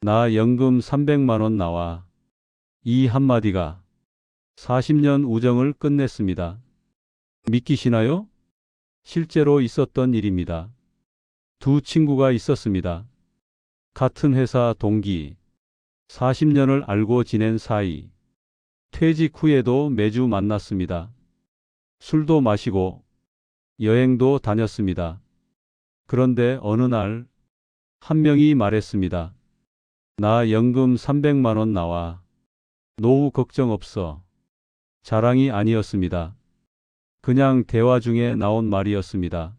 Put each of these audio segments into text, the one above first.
나 연금 300만 원 나와. 이 한마디가 40년 우정을 끝냈습니다. 믿기시나요? 실제로 있었던 일입니다. 두 친구가 있었습니다. 같은 회사 동기, 40년을 알고 지낸 사이. 퇴직 후에도 매주 만났습니다. 술도 마시고 여행도 다녔습니다. 그런데 어느 날 한 명이 말했습니다. 나 연금 300만 원 나와. 노후 걱정 없어. 자랑이 아니었습니다. 그냥 대화 중에 나온 말이었습니다.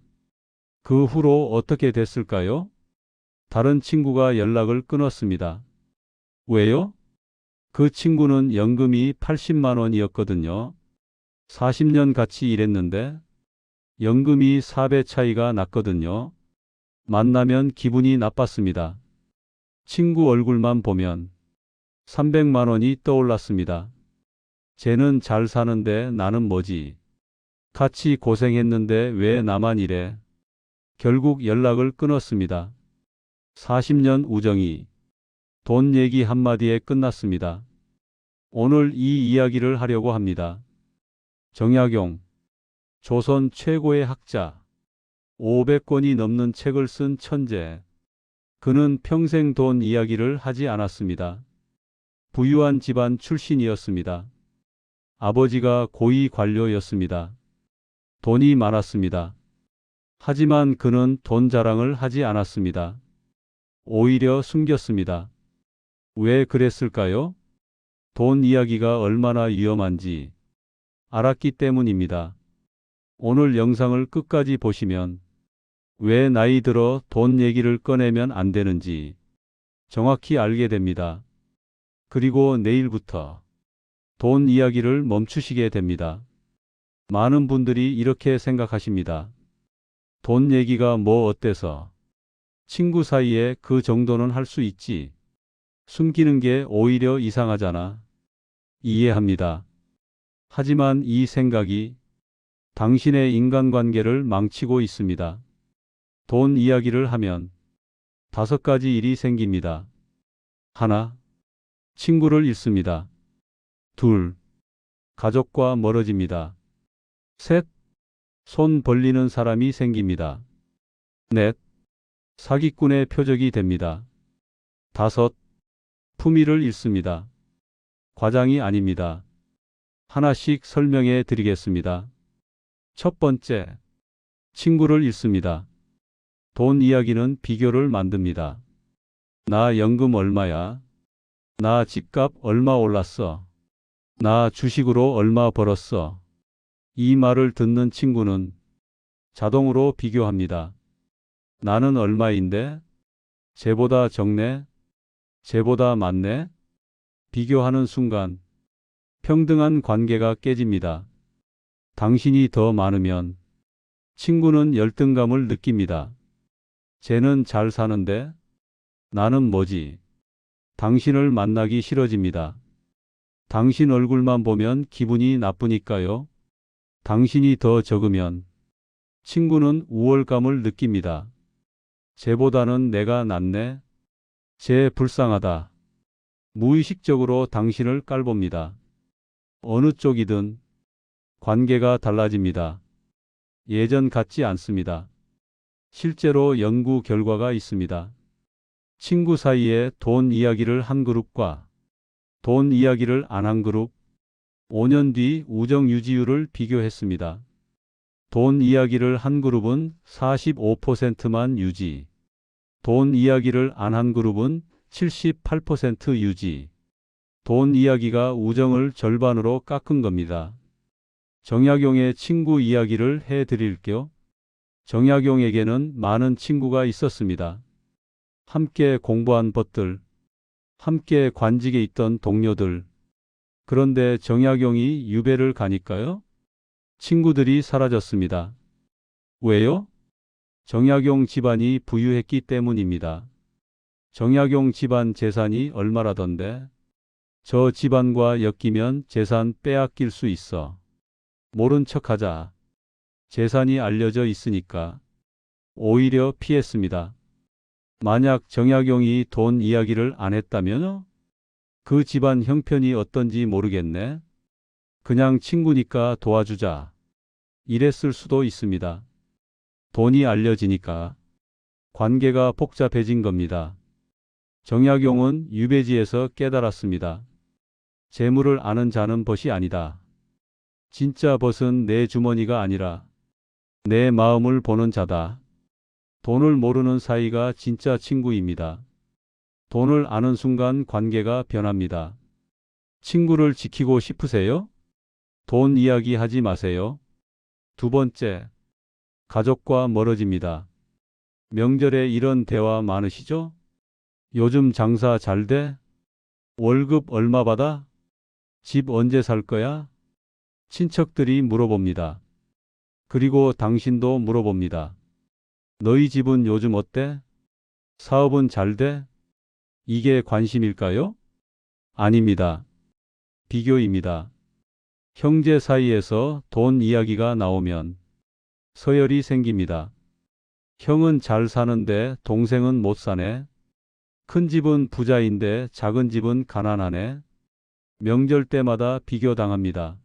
그 후로 어떻게 됐을까요? 다른 친구가 연락을 끊었습니다. 왜요? 그 친구는 연금이 80만 원이었거든요. 40년 같이 일했는데 연금이 4배 차이가 났거든요. 만나면 기분이 나빴습니다. 친구 얼굴만 보면 300만 원이 떠올랐습니다. 쟤는 잘 사는데 나는 뭐지? 같이 고생했는데 왜 나만 이래? 결국 연락을 끊었습니다. 40년 우정이 돈 얘기 한마디에 끝났습니다. 오늘 이 이야기를 하려고 합니다. 정약용, 조선 최고의 학자, 500권이 넘는 책을 쓴 천재. 그는 평생 돈 이야기를 하지 않았습니다. 부유한 집안 출신이었습니다. 아버지가 고위 관료였습니다. 돈이 많았습니다. 하지만 그는 돈 자랑을 하지 않았습니다. 오히려 숨겼습니다. 왜 그랬을까요? 돈 이야기가 얼마나 위험한지 알았기 때문입니다. 오늘 영상을 끝까지 보시면 왜 나이 들어 돈 얘기를 꺼내면 안 되는지 정확히 알게 됩니다. 그리고 내일부터 돈 이야기를 멈추시게 됩니다. 많은 분들이 이렇게 생각하십니다. 돈 얘기가 뭐 어때서? 친구 사이에 그 정도는 할 수 있지. 숨기는 게 오히려 이상하잖아. 이해합니다. 하지만 이 생각이 당신의 인간관계를 망치고 있습니다. 돈 이야기를 하면 다섯 가지 일이 생깁니다. 하나, 친구를 잃습니다. 둘, 가족과 멀어집니다. 셋, 손 벌리는 사람이 생깁니다. 넷, 사기꾼의 표적이 됩니다. 다섯, 품위를 잃습니다. 과장이 아닙니다. 하나씩 설명해 드리겠습니다. 첫 번째, 친구를 잃습니다. 돈 이야기는 비교를 만듭니다. 나 연금 얼마야? 나 집값 얼마 올랐어? 나 주식으로 얼마 벌었어? 이 말을 듣는 친구는 자동으로 비교합니다. 나는 얼마인데? 쟤보다 적네? 쟤보다 많네? 비교하는 순간 평등한 관계가 깨집니다. 당신이 더 많으면 친구는 열등감을 느낍니다. 쟤는 잘 사는데 나는 뭐지? 당신을 만나기 싫어집니다. 당신 얼굴만 보면 기분이 나쁘니까요. 당신이 더 적으면 친구는 우월감을 느낍니다. 쟤보다는 내가 낫네. 쟤 불쌍하다. 무의식적으로 당신을 깔봅니다. 어느 쪽이든 관계가 달라집니다. 예전 같지 않습니다. 실제로 연구 결과가 있습니다. 친구 사이에 돈 이야기를 한 그룹과 돈 이야기를 안 한 그룹, 5년 뒤 우정 유지율을 비교했습니다. 돈 이야기를 한 그룹은 45%만 유지, 돈 이야기를 안 한 그룹은 78% 유지. 돈 이야기가 우정을 절반으로 깎은 겁니다. 정약용의 친구 이야기를 해 드릴게요. 정약용에게는 많은 친구가 있었습니다. 함께 공부한 벗들, 함께 관직에 있던 동료들. 그런데 정약용이 유배를 가니까요? 친구들이 사라졌습니다. 왜요? 정약용 집안이 부유했기 때문입니다. 정약용 집안 재산이 얼마라던데? 저 집안과 엮이면 재산 빼앗길 수 있어. 모른 척 하자. 재산이 알려져 있으니까. 오히려 피했습니다. 만약 정약용이 돈 이야기를 안 했다면 그 집안 형편이 어떤지 모르겠네. 그냥 친구니까 도와주자. 이랬을 수도 있습니다. 돈이 알려지니까 관계가 복잡해진 겁니다. 정약용은 유배지에서 깨달았습니다. 재물을 아는 자는 벗이 아니다. 진짜 벗은 내 주머니가 아니라 내 마음을 보는 자다. 돈을 모르는 사이가 진짜 친구입니다. 돈을 아는 순간 관계가 변합니다. 친구를 지키고 싶으세요? 돈 이야기 하지 마세요. 두 번째, 가족과 멀어집니다. 명절에 이런 대화 많으시죠? 요즘 장사 잘 돼? 월급 얼마 받아? 집 언제 살 거야? 친척들이 물어봅니다. 그리고 당신도 물어봅니다. 너희 집은 요즘 어때? 사업은 잘 돼? 이게 관심일까요? 아닙니다. 비교입니다. 형제 사이에서 돈 이야기가 나오면 서열이 생깁니다. 형은 잘 사는데 동생은 못 사네. 큰 집은 부자인데 작은 집은 가난하네. 명절 때마다 비교당합니다.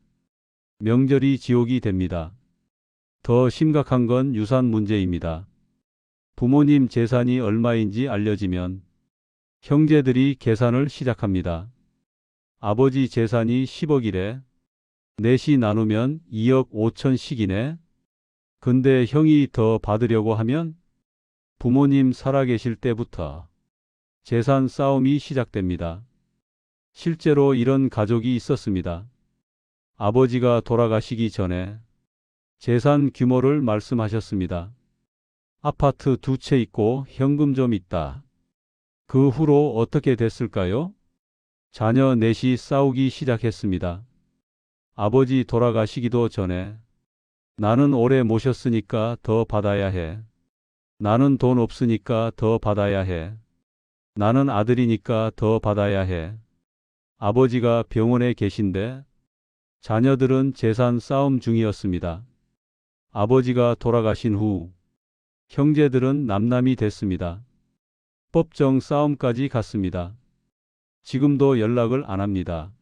명절이 지옥이 됩니다. 더 심각한 건 유산 문제입니다. 부모님 재산이 얼마인지 알려지면 형제들이 계산을 시작합니다. 아버지 재산이 10억이래. 넷이 나누면 2억 5천씩이네. 근데 형이 더 받으려고 하면 부모님 살아계실 때부터 재산 싸움이 시작됩니다. 실제로 이런 가족이 있었습니다. 아버지가 돌아가시기 전에 재산 규모를 말씀하셨습니다. 아파트 두 채 있고 현금 좀 있다. 그 후로 어떻게 됐을까요? 자녀 넷이 싸우기 시작했습니다. 아버지 돌아가시기도 전에 나는 오래 모셨으니까 더 받아야 해. 나는 돈 없으니까 더 받아야 해. 나는 아들이니까 더 받아야 해. 아버지가 병원에 계신데 자녀들은 재산 싸움 중이었습니다. 아버지가 돌아가신 후 형제들은 남남이 됐습니다. 법정 싸움까지 갔습니다. 지금도 연락을 안 합니다.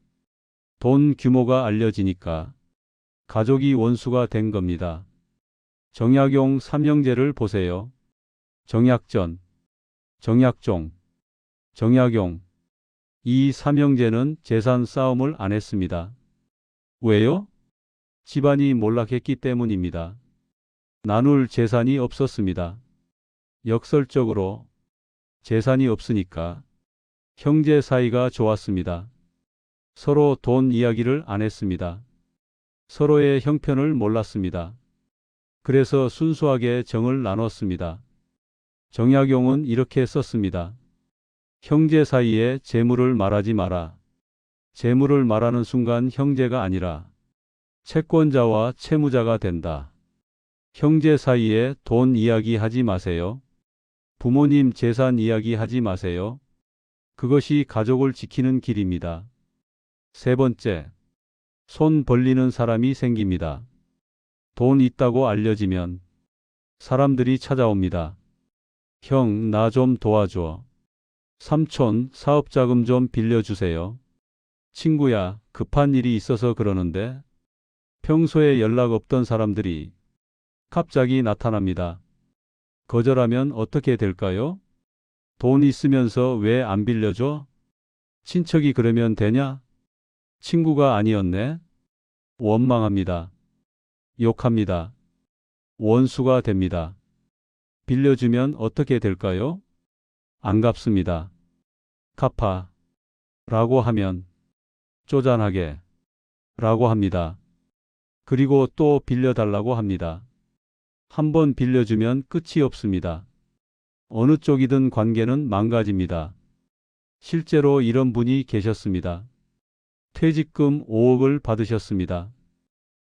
돈 규모가 알려지니까 가족이 원수가 된 겁니다. 정약용 삼형제를 보세요. 정약전, 정약종, 정약용. 이 삼형제는 재산 싸움을 안 했습니다. 왜요? 집안이 몰락했기 때문입니다. 나눌 재산이 없었습니다. 역설적으로 재산이 없으니까 형제 사이가 좋았습니다. 서로 돈 이야기를 안 했습니다. 서로의 형편을 몰랐습니다. 그래서 순수하게 정을 나눴습니다. 정약용은 이렇게 썼습니다. 형제 사이에 재물을 말하지 마라. 재물을 말하는 순간 형제가 아니라 채권자와 채무자가 된다. 형제 사이에 돈 이야기 하지 마세요. 부모님 재산 이야기 하지 마세요. 그것이 가족을 지키는 길입니다. 세 번째, 손 벌리는 사람이 생깁니다. 돈 있다고 알려지면 사람들이 찾아옵니다. 형, 나 좀 도와줘. 삼촌, 사업 자금 좀 빌려주세요. 친구야, 급한 일이 있어서 그러는데 평소에 연락 없던 사람들이 갑자기 나타납니다. 거절하면 어떻게 될까요? 돈 있으면서 왜 안 빌려줘? 친척이 그러면 되냐? 친구가 아니었네? 원망합니다. 욕합니다. 원수가 됩니다. 빌려주면 어떻게 될까요? 안 갚습니다. 갚아. 라고 하면 쪼잔하게 라고 합니다. 그리고 또 빌려달라고 합니다. 한번 빌려주면 끝이 없습니다. 어느 쪽이든 관계는 망가집니다. 실제로 이런 분이 계셨습니다. 퇴직금 5억을 받으셨습니다.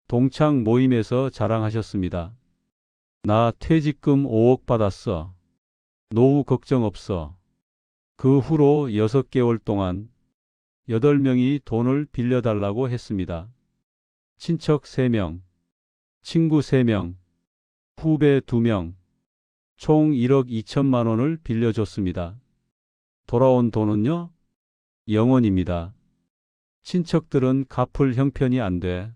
동창 모임에서 자랑하셨습니다. 나 퇴직금 5억 받았어. 노후 걱정 없어. 그 후로 6개월 동안 8명이 돈을 빌려달라고 했습니다. 친척 3명, 친구 3명, 후배 2명, 총 1억 2천만 원을 빌려줬습니다. 돌아온 돈은요? 영원입니다. 친척들은 갚을 형편이 안 돼.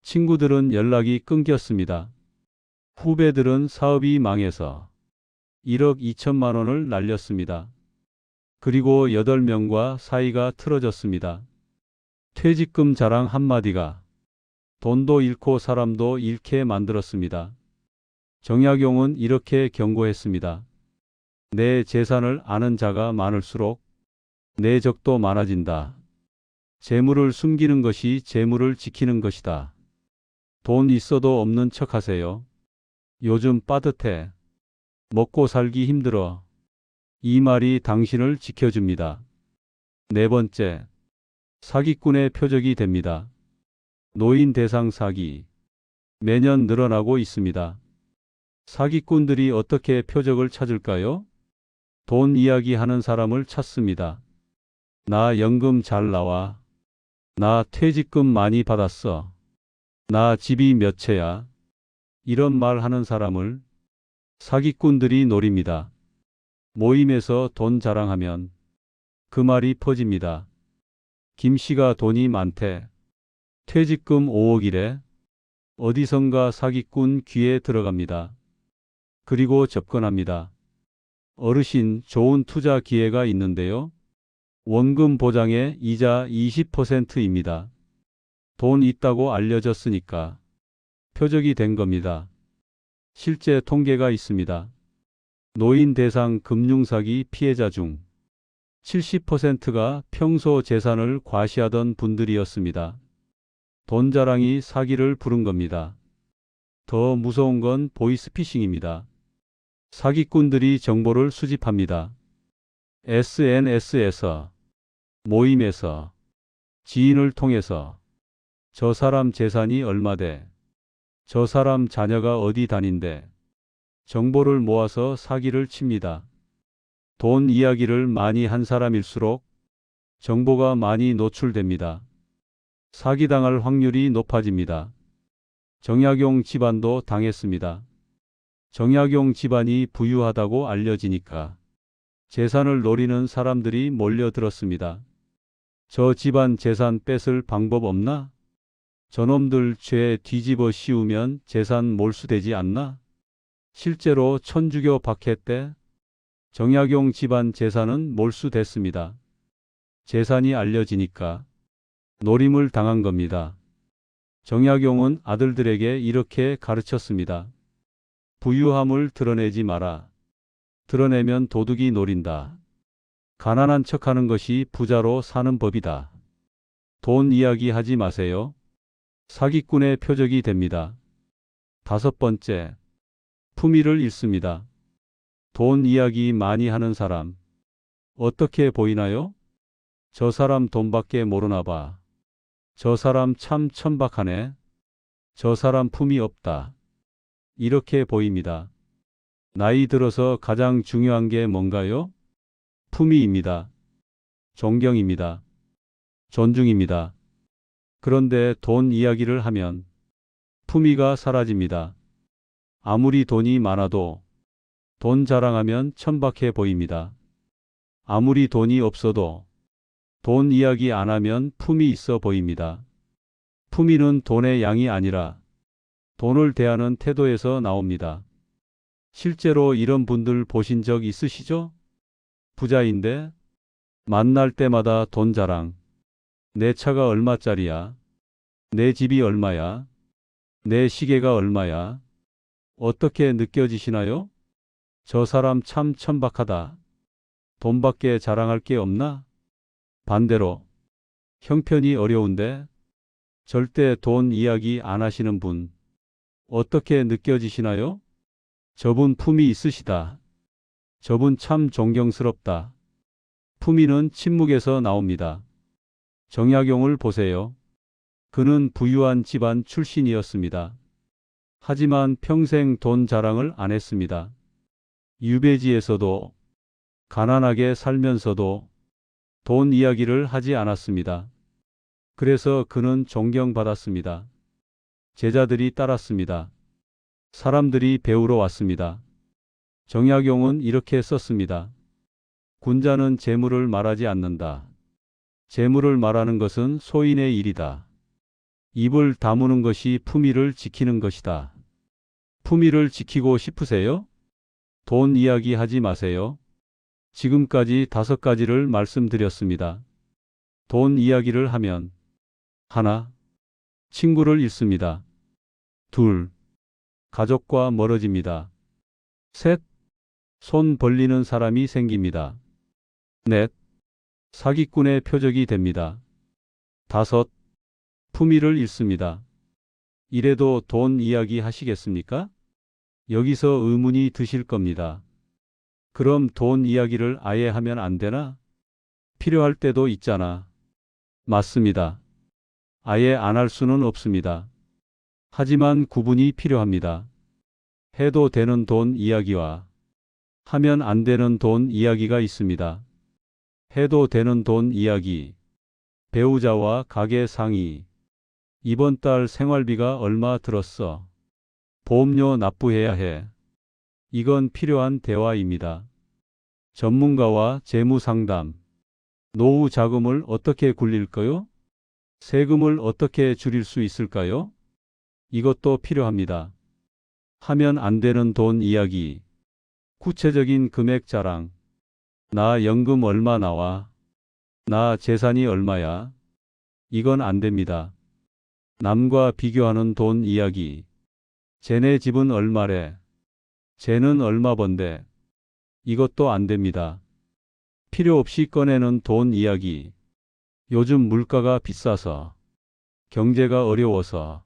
친구들은 연락이 끊겼습니다. 후배들은 사업이 망해서 1억 2천만 원을 날렸습니다. 그리고 8명과 사이가 틀어졌습니다. 퇴직금 자랑 한마디가 돈도 잃고 사람도 잃게 만들었습니다. 정약용은 이렇게 경고했습니다. 내 재산을 아는 자가 많을수록 내 적도 많아진다. 재물을 숨기는 것이 재물을 지키는 것이다. 돈 있어도 없는 척 하세요. 요즘 빠듯해. 먹고 살기 힘들어. 이 말이 당신을 지켜줍니다. 네 번째, 사기꾼의 표적이 됩니다. 노인 대상 사기. 매년 늘어나고 있습니다. 사기꾼들이 어떻게 표적을 찾을까요? 돈 이야기 하는 사람을 찾습니다. 나 연금 잘 나와. 나 퇴직금 많이 받았어. 나 집이 몇 채야. 이런 말 하는 사람을 사기꾼들이 노립니다. 모임에서 돈 자랑하면 그 말이 퍼집니다. 김 씨가 돈이 많대. 퇴직금 5억이래. 어디선가 사기꾼 귀에 들어갑니다. 그리고 접근합니다. 어르신 좋은 투자 기회가 있는데요. 원금 보장에 이자 20%입니다. 돈 있다고 알려졌으니까 표적이 된 겁니다. 실제 통계가 있습니다. 노인 대상 금융사기 피해자 중 70%가 평소 재산을 과시하던 분들이었습니다. 돈 자랑이 사기를 부른 겁니다. 더 무서운 건 보이스피싱입니다. 사기꾼들이 정보를 수집합니다. SNS에서, 모임에서, 지인을 통해서 저 사람 재산이 얼마 돼, 저 사람 자녀가 어디 다닌대, 정보를 모아서 사기를 칩니다. 돈 이야기를 많이 한 사람일수록 정보가 많이 노출됩니다. 사기당할 확률이 높아집니다. 정약용 집안도 당했습니다. 정약용 집안이 부유하다고 알려지니까 재산을 노리는 사람들이 몰려들었습니다. 저 집안 재산 뺏을 방법 없나? 저놈들 죄 뒤집어 씌우면 재산 몰수되지 않나? 실제로 천주교 박해 때 정약용 집안 재산은 몰수됐습니다. 재산이 알려지니까 노림을 당한 겁니다. 정약용은 아들들에게 이렇게 가르쳤습니다. 부유함을 드러내지 마라. 드러내면 도둑이 노린다. 가난한 척하는 것이 부자로 사는 법이다. 돈 이야기 하지 마세요. 사기꾼의 표적이 됩니다. 다섯 번째, 품위를 잃습니다. 돈 이야기 많이 하는 사람. 어떻게 보이나요? 저 사람 돈밖에 모르나 봐. 저 사람 참 천박하네. 저 사람 품이 없다. 이렇게 보입니다. 나이 들어서 가장 중요한 게 뭔가요? 품위입니다. 존경입니다. 존중입니다. 그런데 돈 이야기를 하면 품위가 사라집니다. 아무리 돈이 많아도 돈 자랑하면 천박해 보입니다. 아무리 돈이 없어도 돈 이야기 안 하면 품이 있어 보입니다. 품위는 돈의 양이 아니라 돈을 대하는 태도에서 나옵니다. 실제로 이런 분들 보신 적 있으시죠? 부자인데 만날 때마다 돈 자랑. 내 차가 얼마짜리야? 내 집이 얼마야? 내 시계가 얼마야? 어떻게 느껴지시나요? 저 사람 참 천박하다. 돈밖에 자랑할 게 없나? 반대로 형편이 어려운데 절대 돈 이야기 안 하시는 분 어떻게 느껴지시나요? 저분 품이 있으시다. 저분 참 존경스럽다. 품위는 침묵에서 나옵니다. 정약용을 보세요. 그는 부유한 집안 출신이었습니다. 하지만 평생 돈 자랑을 안 했습니다. 유배지에서도 가난하게 살면서도 돈 이야기를 하지 않았습니다. 그래서 그는 존경받았습니다. 제자들이 따랐습니다. 사람들이 배우러 왔습니다. 정약용은 이렇게 썼습니다. 군자는 재물을 말하지 않는다. 재물을 말하는 것은 소인의 일이다. 입을 다무는 것이 품위를 지키는 것이다. 품위를 지키고 싶으세요? 돈 이야기 하지 마세요. 지금까지 다섯 가지를 말씀드렸습니다. 돈 이야기를 하면 하나, 친구를 잃습니다. 둘, 가족과 멀어집니다. 셋, 손 벌리는 사람이 생깁니다. 넷, 사기꾼의 표적이 됩니다. 다섯, 품위를 잃습니다. 이래도 돈 이야기 하시겠습니까? 여기서 의문이 드실 겁니다. 그럼 돈 이야기를 아예 하면 안 되나? 필요할 때도 있잖아. 맞습니다. 아예 안 할 수는 없습니다. 하지만 구분이 필요합니다. 해도 되는 돈 이야기와 하면 안 되는 돈 이야기가 있습니다. 해도 되는 돈 이야기. 배우자와 가게 상의. 이번 달 생활비가 얼마 들었어? 보험료 납부해야 해. 이건 필요한 대화입니다. 전문가와 재무 상담. 노후 자금을 어떻게 굴릴까요? 세금을 어떻게 줄일 수 있을까요? 이것도 필요합니다. 하면 안 되는 돈 이야기. 구체적인 금액 자랑. 나 연금 얼마 나와? 나 재산이 얼마야? 이건 안 됩니다. 남과 비교하는 돈 이야기. 쟤네 집은 얼마래? 쟤는 얼마 번데? 이것도 안 됩니다. 필요 없이 꺼내는 돈 이야기. 요즘 물가가 비싸서, 경제가 어려워서,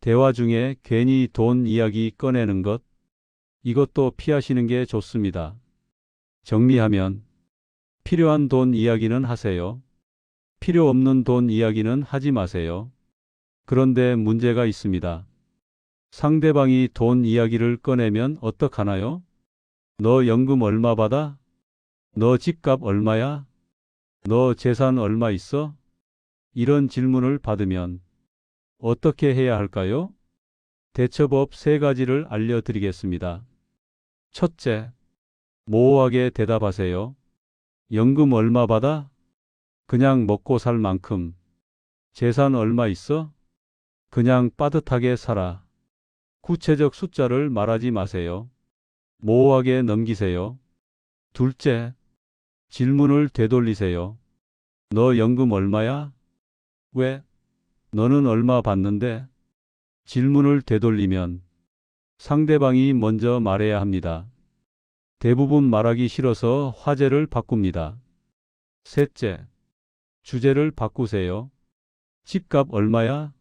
대화 중에 괜히 돈 이야기 꺼내는 것, 이것도 피하시는 게 좋습니다. 정리하면, 필요한 돈 이야기는 하세요. 필요 없는 돈 이야기는 하지 마세요. 그런데 문제가 있습니다. 상대방이 돈 이야기를 꺼내면 어떡하나요? 너 연금 얼마 받아? 너 집값 얼마야? 너 재산 얼마 있어? 이런 질문을 받으면 어떻게 해야 할까요? 대처법 세 가지를 알려드리겠습니다. 첫째, 모호하게 대답하세요. 연금 얼마 받아? 그냥 먹고 살 만큼. 재산 얼마 있어? 그냥 빠듯하게 살아. 구체적 숫자를 말하지 마세요. 모호하게 넘기세요. 둘째, 질문을 되돌리세요. 너 연금 얼마야? 왜? 너는 얼마 받는데? 질문을 되돌리면 상대방이 먼저 말해야 합니다. 대부분 말하기 싫어서 화제를 바꿉니다. 셋째, 주제를 바꾸세요. 집값 얼마야?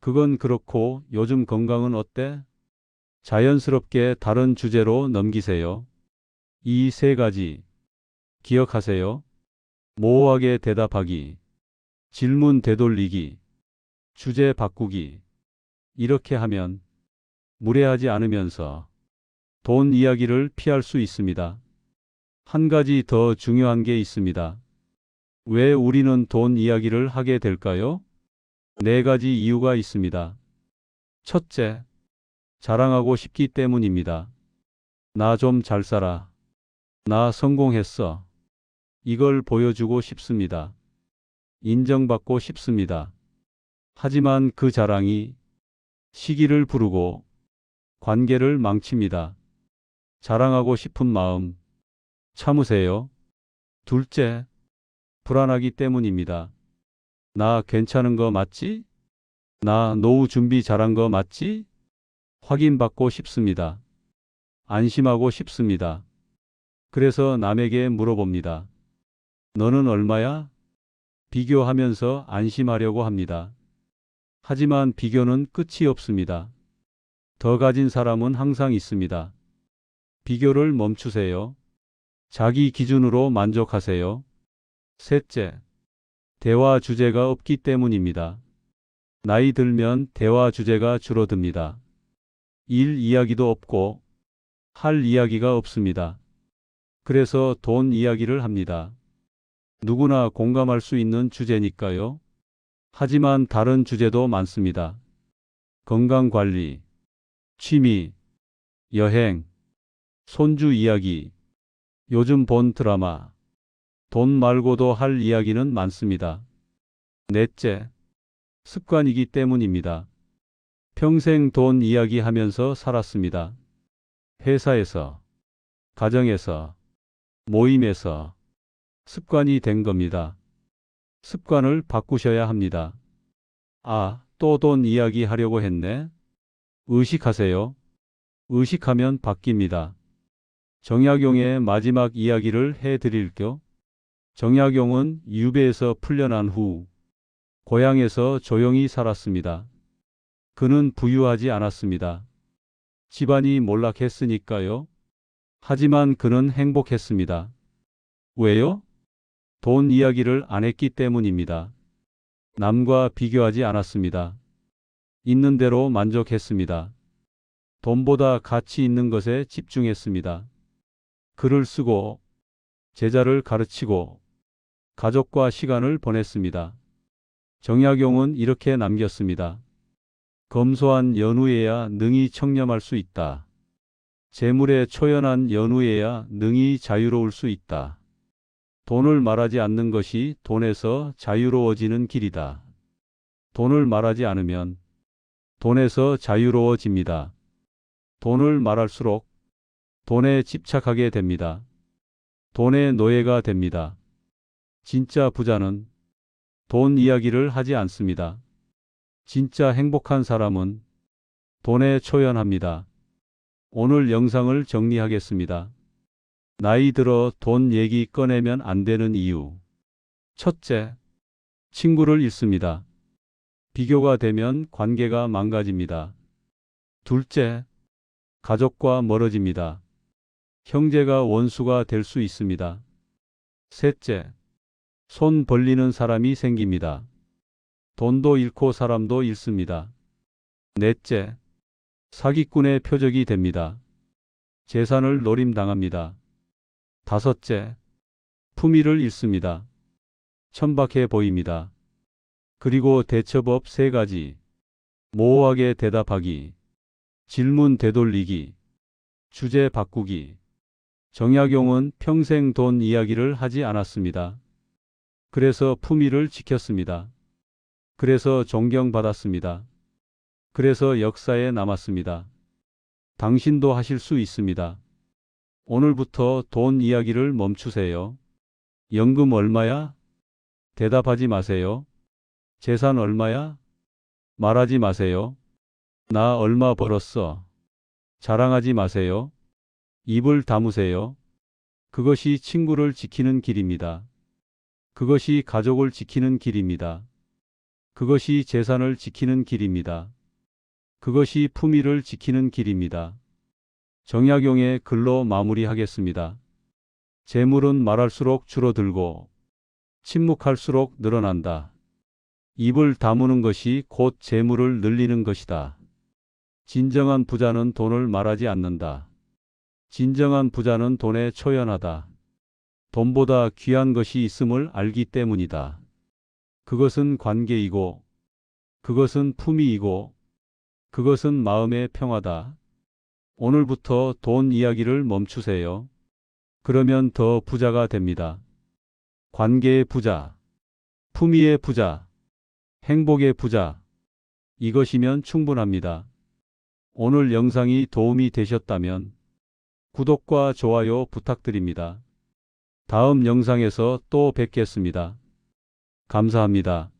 그건 그렇고 요즘 건강은 어때? 자연스럽게 다른 주제로 넘기세요. 이 세 가지 기억하세요. 모호하게 대답하기, 질문 되돌리기, 주제 바꾸기. 이렇게 하면 무례하지 않으면서 돈 이야기를 피할 수 있습니다. 한 가지 더 중요한 게 있습니다. 왜 우리는 돈 이야기를 하게 될까요? 네 가지 이유가 있습니다. 첫째, 자랑하고 싶기 때문입니다. 나 좀 잘 살아. 나 성공했어. 이걸 보여주고 싶습니다. 인정받고 싶습니다. 하지만 그 자랑이 시기를 부르고 관계를 망칩니다. 자랑하고 싶은 마음 참으세요. 둘째, 불안하기 때문입니다. 나 괜찮은 거 맞지? 나 노후 준비 잘한 거 맞지? 확인받고 싶습니다. 안심하고 싶습니다. 그래서 남에게 물어봅니다. 너는 얼마야? 비교하면서 안심하려고 합니다. 하지만 비교는 끝이 없습니다. 더 가진 사람은 항상 있습니다. 비교를 멈추세요. 자기 기준으로 만족하세요. 셋째, 대화 주제가 없기 때문입니다. 나이 들면 대화 주제가 줄어듭니다. 일 이야기도 없고 할 이야기가 없습니다. 그래서 돈 이야기를 합니다. 누구나 공감할 수 있는 주제니까요. 하지만 다른 주제도 많습니다. 건강 관리, 취미, 여행, 손주 이야기. 요즘 본 드라마. 돈 말고도 할 이야기는 많습니다. 넷째. 습관이기 때문입니다. 평생 돈 이야기 하면서 살았습니다. 회사에서, 가정에서, 모임에서 습관이 된 겁니다. 습관을 바꾸셔야 합니다. 아, 또 돈 이야기 하려고 했네. 의식하세요. 의식하면 바뀝니다. 정약용의 마지막 이야기를 해드릴게요. 정약용은 유배에서 풀려난 후 고향에서 조용히 살았습니다. 그는 부유하지 않았습니다. 집안이 몰락했으니까요. 하지만 그는 행복했습니다. 왜요? 돈 이야기를 안 했기 때문입니다. 남과 비교하지 않았습니다. 있는 대로 만족했습니다. 돈보다 가치 있는 것에 집중했습니다. 글을 쓰고, 제자를 가르치고, 가족과 시간을 보냈습니다. 정약용은 이렇게 남겼습니다. 검소한 연후에야 능히 청렴할 수 있다. 재물에 초연한 연후에야 능히 자유로울 수 있다. 돈을 말하지 않는 것이 돈에서 자유로워지는 길이다. 돈을 말하지 않으면 돈에서 자유로워집니다. 돈을 말할수록 돈에 집착하게 됩니다. 돈의 노예가 됩니다. 진짜 부자는 돈 이야기를 하지 않습니다. 진짜 행복한 사람은 돈에 초연합니다. 오늘 영상을 정리하겠습니다. 나이 들어 돈 얘기 꺼내면 안 되는 이유. 첫째, 친구를 잃습니다. 비교가 되면 관계가 망가집니다. 둘째, 가족과 멀어집니다. 형제가 원수가 될 수 있습니다. 셋째, 손 벌리는 사람이 생깁니다. 돈도 잃고 사람도 잃습니다. 넷째, 사기꾼의 표적이 됩니다. 재산을 노림당합니다. 다섯째, 품위를 잃습니다. 천박해 보입니다. 그리고 대처법 세 가지. 모호하게 대답하기, 질문 되돌리기, 주제 바꾸기. 정약용은 평생 돈 이야기를 하지 않았습니다. 그래서 품위를 지켰습니다. 그래서 존경받았습니다. 그래서 역사에 남았습니다. 당신도 하실 수 있습니다. 오늘부터 돈 이야기를 멈추세요. 연금 얼마야? 대답하지 마세요. 재산 얼마야? 말하지 마세요. 나 얼마 벌었어. 자랑하지 마세요. 입을 다무세요. 그것이 친구를 지키는 길입니다. 그것이 가족을 지키는 길입니다. 그것이 재산을 지키는 길입니다. 그것이 품위를 지키는 길입니다. 정약용의 글로 마무리하겠습니다. 재물은 말할수록 줄어들고 침묵할수록 늘어난다. 입을 다무는 것이 곧 재물을 늘리는 것이다. 진정한 부자는 돈을 말하지 않는다. 진정한 부자는 돈에 초연하다. 돈보다 귀한 것이 있음을 알기 때문이다. 그것은 관계이고, 그것은 품위이고, 그것은 마음의 평화다. 오늘부터 돈 이야기를 멈추세요. 그러면 더 부자가 됩니다. 관계의 부자, 품위의 부자, 행복의 부자. 이것이면 충분합니다. 오늘 영상이 도움이 되셨다면 구독과 좋아요 부탁드립니다. 다음 영상에서 또 뵙겠습니다. 감사합니다.